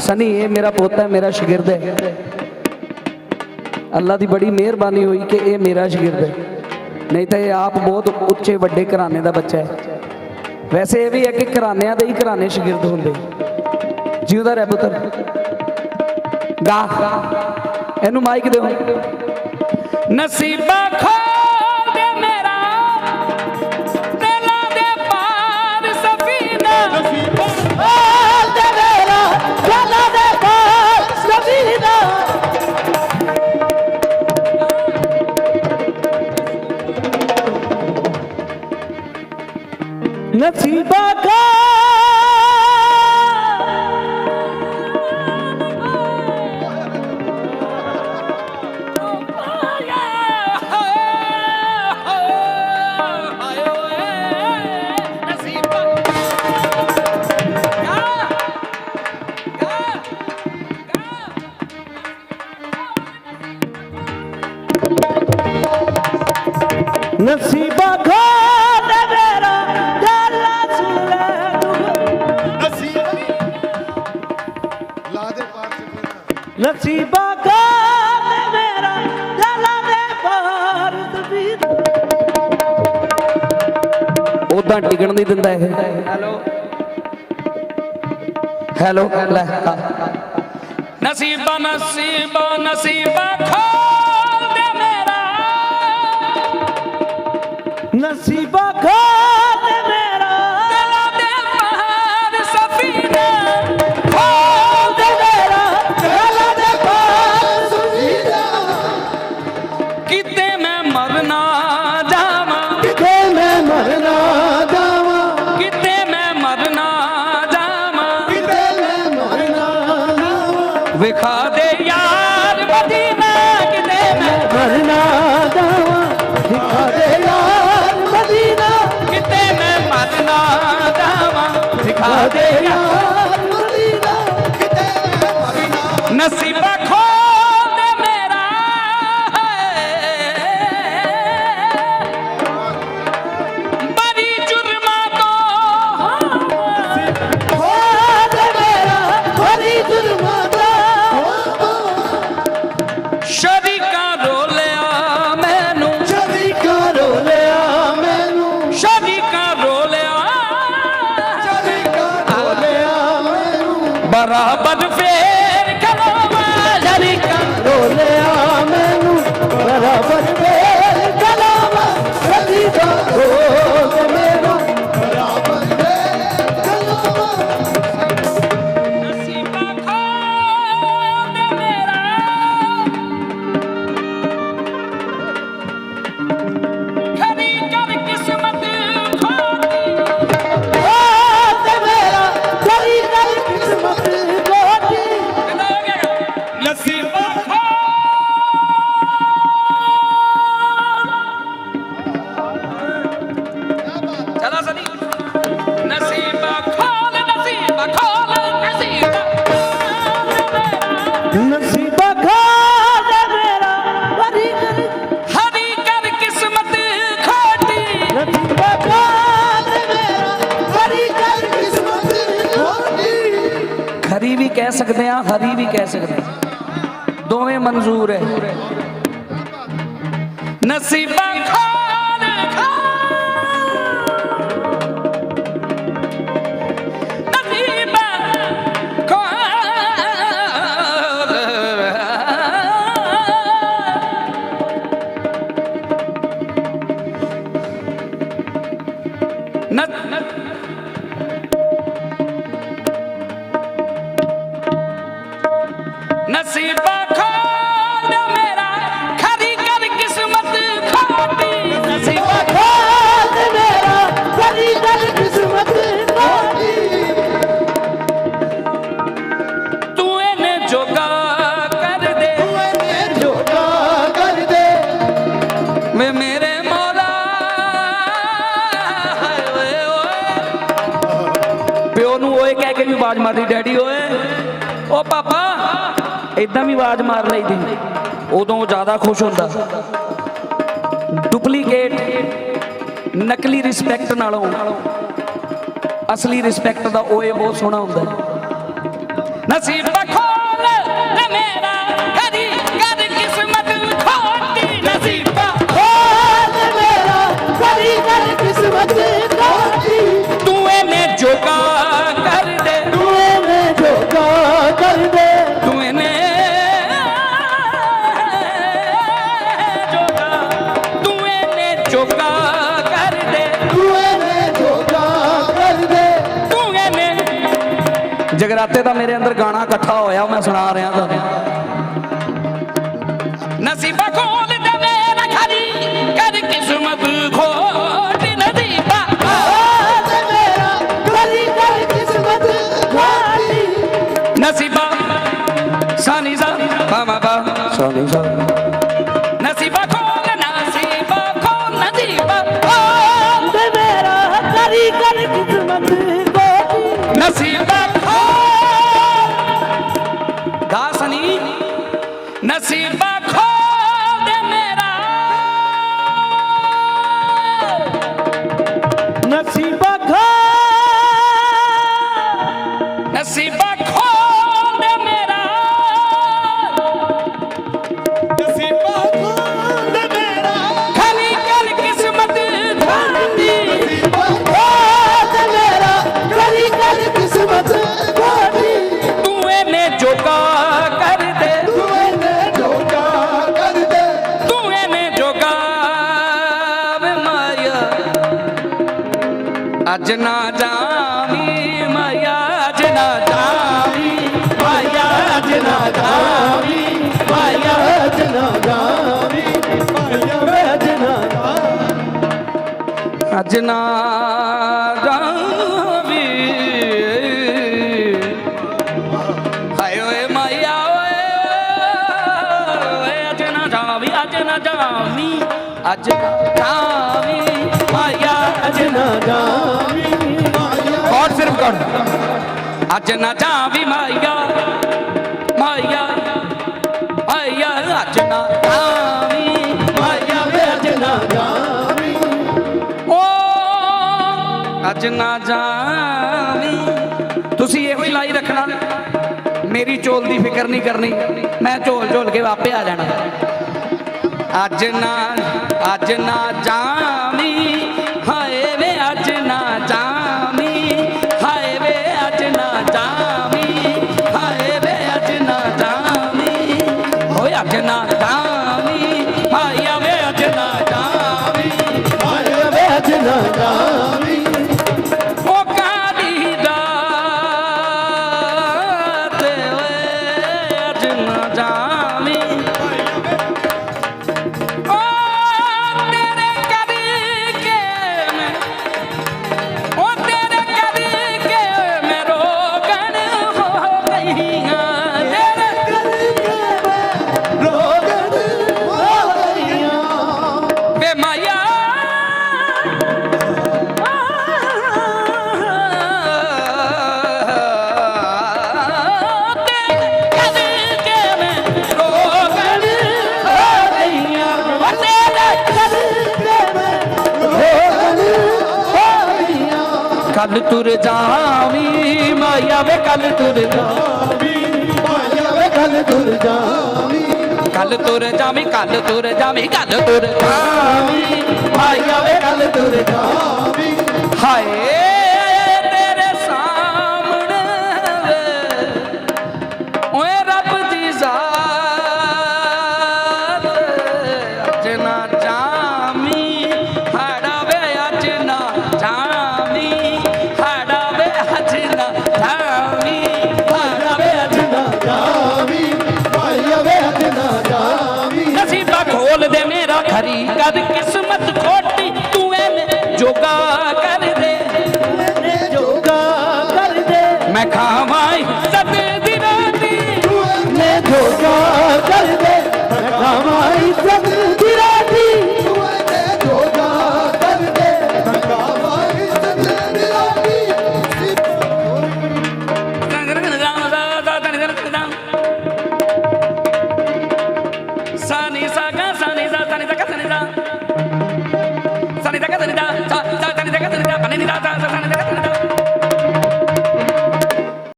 ਸਨੀ, ਇਹ ਮੇਰਾ ਪੋਤਾ ਹੈ, ਮੇਰਾ ਸ਼ਾਗਿਰਦ ਹੈ। ਅੱਲਾ ਦੀ ਬੜੀ ਮਿਹਰਬਾਨੀ ਹੋਈ ਕਿ ਇਹ ਮੇਰਾ ਸ਼ਾਗਿਰਦ ਹੈ। ਨਹੀਂ ਤਾਂ ਇਹ ਆਪ ਬਹੁਤ ਉੱਚੇ, ਵੱਡੇ ਘਰਾਣੇ ਦਾ ਬੱਚਾ ਹੈ। ਵੈਸੇ ਇਹ ਵੀ ਹੈ ਕਿ ਘਰਾਣਿਆਂ ਦੇ ਹੀ ਘਰਾਣੇ ਸ਼ਾਗਿਰਦ ਹੁੰਦੇ। ਜਿਉਂਦਾ ਰਹਿ ਪੁੱਤਰ ਗਾ। ਇਹਨੂੰ ਮਾਈਕ ਦਿਓ। ਨਸੀਬਾ ਖੋਲ ਨਸੀਬਾ ਕਾ ਖੋਲ ਦੇ ਮੇਰਾ ਦਿਲਾਂ ਦੇ ਪਾਰ ਸਫੀਨਾ ਉਦਾਂ ਟਿਕਣ ਨਹੀਂ ਦਿੰਦਾ ਇਹ। ਹੈਲੋ। ਹੈਲੋ ਲੈ। ਨਸੀਬਾ ਨਸੀਬਾ ਨਸੀਬਾ ਵਿਖਾ ਦੇ ਯਾਰ ਮਦੀਨਾ ਕਿਤੇ ਮੈਂ ਨਸੀਬਾ ਕਹਿ ਸਕਦੇ ਆ ਹਰੀ ਵੀ ਕਹਿ ਸਕਦੇ ਹਾਂ। ਦੋਵੇਂ ਮਨਜ਼ੂਰ ਹੈ। ਨਸੀਬਾਂ ਖਾਨ ਨਸੀਬਾਂ ਪਿਓ ਨੂੰ ਓਏ ਕਹਿ ਕੇ ਵੀ ਆਵਾਜ਼ ਮਾਰਦੀ, ਡੈਡੀ ਓਏ, ਓ ਪਾਪਾ ਇਦਾਂ ਵੀ ਆਵਾਜ਼ ਮਾਰ ਲਈਦੀ ਉਦੋਂ ਜ਼ਿਆਦਾ ਖੁਸ਼ ਹੁੰਦਾ। ਡੁਪਲੀਕੇਟ ਨਕਲੀ ਰਿਸਪੈਕਟ ਨਾਲੋਂ ਅਸਲੀ ਰਿਸਪੈਕਟ ਦਾ ਓਏ ਬਹੁਤ ਸੋਹਣਾ ਹੁੰਦਾ। ਨਸੀਬ ਜਗਰਾਤੇ ਦਾ ਮੇਰੇ ਅੰਦਰ ਗਾਣਾ ਇਕੱਠਾ ਹੋਇਆ ਮੈਂ ਸੁਣਾ ਰਿਹਾ ਤੁਹਾਨੂੰ। ਨਸੀਬਾ ਖੋਲ ਦੇ ਮੇਰਾ ਖਾਲੀ ਕਰ ਕਿਸਮਤ ਖੋਟ ਨਸੀਬਾ ਖੋਲ ਮੇਰਾ ਕਰ ਕਿਸਮਤ ਨਸੀਬਾ ਸਾਨੀ ਸਾ ਮਾਮਾ ਬਾ ਸਾਨੀ ਸਾ ਅੱਜ ਨਾ ਜਾਵੀ, ਮਾਇਆ ਅੱਜ ਨਾ ਜਾਵੀ, ਮਾਇਆ ਅੱਜ ਨਾ ਜਾਵੀ, ਮਾਇਆ ਜਨਾ ਗਾਵੀ ਮਾਇਆ ਜਨਾ ਅੱਜ ਨਾ ਜਾਵੀ। ਹਾਏ ਓਏ ਮਾਇਆ ਓਏ ਅੱਜ ਨਾ ਜਾਵੀ, ਅੱਜ ਨਾ ਜਾਵੀ, ਅੱਜ ਨਾ ਅੱਜ ਨਾ ਜਾਵੀ ਮਾਇਆ ਮਾਇਆ ਮਾਇਆ, ਅੱਜ ਨਾ ਜਾਵੀ ਮਾਇਆ ਵੇ ਅੱਜ ਨਾ ਗਾਵੀ ਓ, ਅੱਜ ਨਾ ਜਾਵੀ। ਤੁਸੀਂ ਇਹੋ ਹੀ ਲਾਈ ਰੱਖਣਾ। ਮੇਰੀ ਚੋਲ ਦੀ ਫਿਕਰ ਨਹੀਂ ਕਰਨੀ। ਮੈਂ ਝੋਲ ਝੋਲ ਕੇ ਆਪੇ ਆ ਜਾਣਾ। ਅੱਜ ਨਾ ਅੱਜ ਨਾ ਜਾਵੀ। ਹੋਏ ਕੱਲ ਤੁਰ ਜਾਵੀ, ਮਾਇਆ ਵੇ ਕੱਲ ਤੁਰ ਜਾਵੀ। ਮਾਇਆ ਵੇ ਕੱਲ ਤੁਰ ਜਾਵੀ ਕੱਲ ਤੁਰ ਜਾਵੀ, ਕੱਲ ਤੁਰ ਜਾਵੀ, ਕੱਲ ਤੁਰ ਜਾਵੀ। ਮਾਇਆ ਵੇ ਕੱਲ ਤੁਰ ਜਾਵੀ। ਹਾਏ।